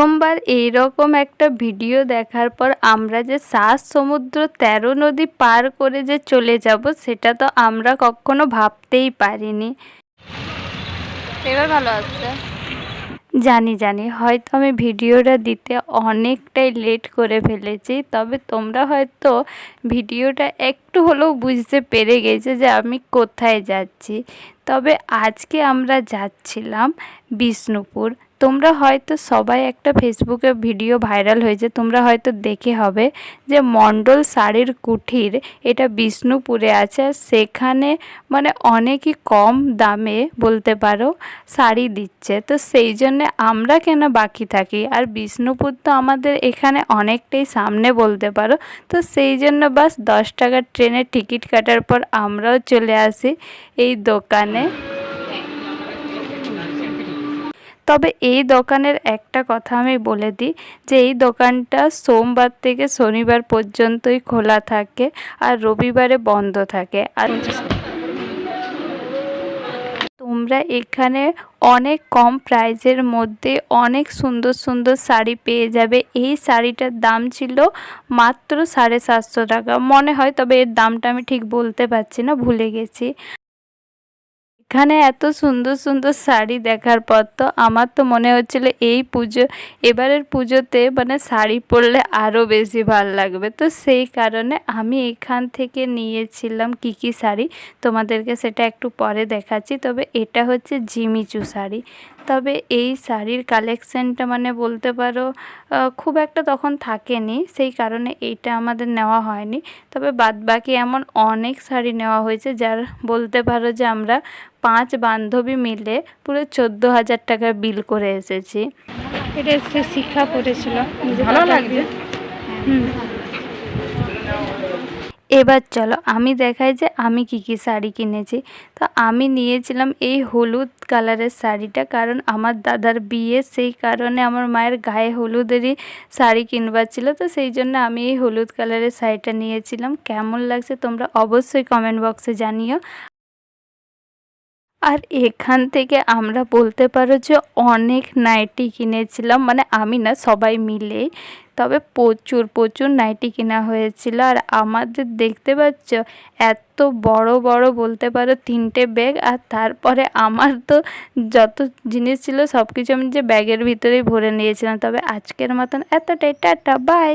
প্রথমবার এই রকম একটা ভিডিও দেখার পর আমরা যে সাত সমুদ্র তেরো নদী পার করে যে চলে যাব সেটা তো আমরা কখনো ভাবতেই পারিনি। এবার ভালো আছে। জানি জানি। হয়তো আমি ভিডিওটা দিতে অনেকটাই লেট করে ফেলেছি তবে তোমরা হয়তো ভিডিওটা একটু হলেও বুঝতে পেরে গেছে যে আমি কোথায় যাচ্ছি। তবে আজকে আমরা যাচ্ছিলাম বিষ্ণুপুর। তোমরা হয়তো সবাই একটা ফেসবুকে ভিডিও ভাইরাল হয়েছে, তোমরা হয়তো দেখে হবে যে মণ্ডল শাড়ির কুঠির এটা বিষ্ণুপুরে আছে সেখানে মানে অনেকই কম দামে বলতে পারো শাড়ি দিচ্ছে। তো সেই জন্যে আমরা কেন বাকি থাকি? আর বিষ্ণুপুর তো আমাদের এখানে অনেকটাই সামনে বলতে পারো। তো সেই জন্য বাস দশ টাকার ট্রেনের টিকিট কাটার পর আমরাও চলে আসি এই দোকানে। তবে এই দোকানের একটা কথা আমি বলে দিই, যে এই দোকানটা সোমবার থেকে শনিবার পর্যন্তই খোলা থাকে আর রবিবারে বন্ধ থাকে। আর তোমরা এখানে অনেক কম প্রাইজের মধ্যে অনেক সুন্দর সুন্দর শাড়ি পেয়ে যাবে। এই শাড়িটার দাম ছিল মাত্র সাড়ে সাতশো টাকা। মনে হয় তবে এর দামটা আমি ঠিক বলতে পারছি না, ভুলে গেছি। এখানে এত সুন্দর সুন্দর শাড়ি দেখার পর তো আমার তো মনে হচ্ছিল এই পুজো, এবারের পুজোতে মানে শাড়ি পরলে আরও বেশি ভালো লাগবে। তো সেই কারণে আমি এখান থেকে নিয়েছিলাম কী কী শাড়ি, তোমাদেরকে সেটা একটু পরে দেখাচ্ছি। তবে এটা হচ্ছে জিমিচু শাড়ি। তবে এই শাড়ির কালেকশানটা মানে বলতে পারো খুব একটা তখন থাকেনি, সেই কারণে এইটা আমাদের নেওয়া হয়নি। তবে বাদবাকি এমন অনেক শাড়ি নেওয়া হয়েছে, যার বলতে পারো যে আমরা পাঁচ বান্ধবী মিলে পুরো চোদ্দ হাজার টাকা বিল করে এসেছি। এটা শিক্ষা পড়েছিল ভালো হুম। এবার চলো আমি দেখাই যে আমি কি কি শাড়ি কিনেছি। তো আমি নিয়েছিলাম এই হলুদ কালারের শাড়িটা কারণ আমার দাদার বিয়ে সেই কারণে আমার মায়ের গায়ে হলুদেরই শাড়ি কিনবার ছিল। তো সেই জন্য আমি এই হলুদ কালারের শাড়িটা নিয়েছিলাম। কেমন লাগছে তোমরা অবশ্যই কমেন্ট বক্সে জানিও। আর এখান থেকে আমরা বলতে পারো যে অনেক নাইটি কিনেছিলাম মানে আমি না, সবাই মিলে। তবে প্রচুর প্রচুর নাইটি কেনা হয়েছিল। আর আমাদের দেখতে পাচ্ছ, এত বড় বড় বলতে পারো তিনটে ব্যাগ। আর তারপরে আমার তো যত জিনিস ছিল সব কিছু আমি যে ব্যাগের ভিতরেই ভরে নিয়েছিলাম। তবে আজকের মতন এতটাই, টাটা, বাই।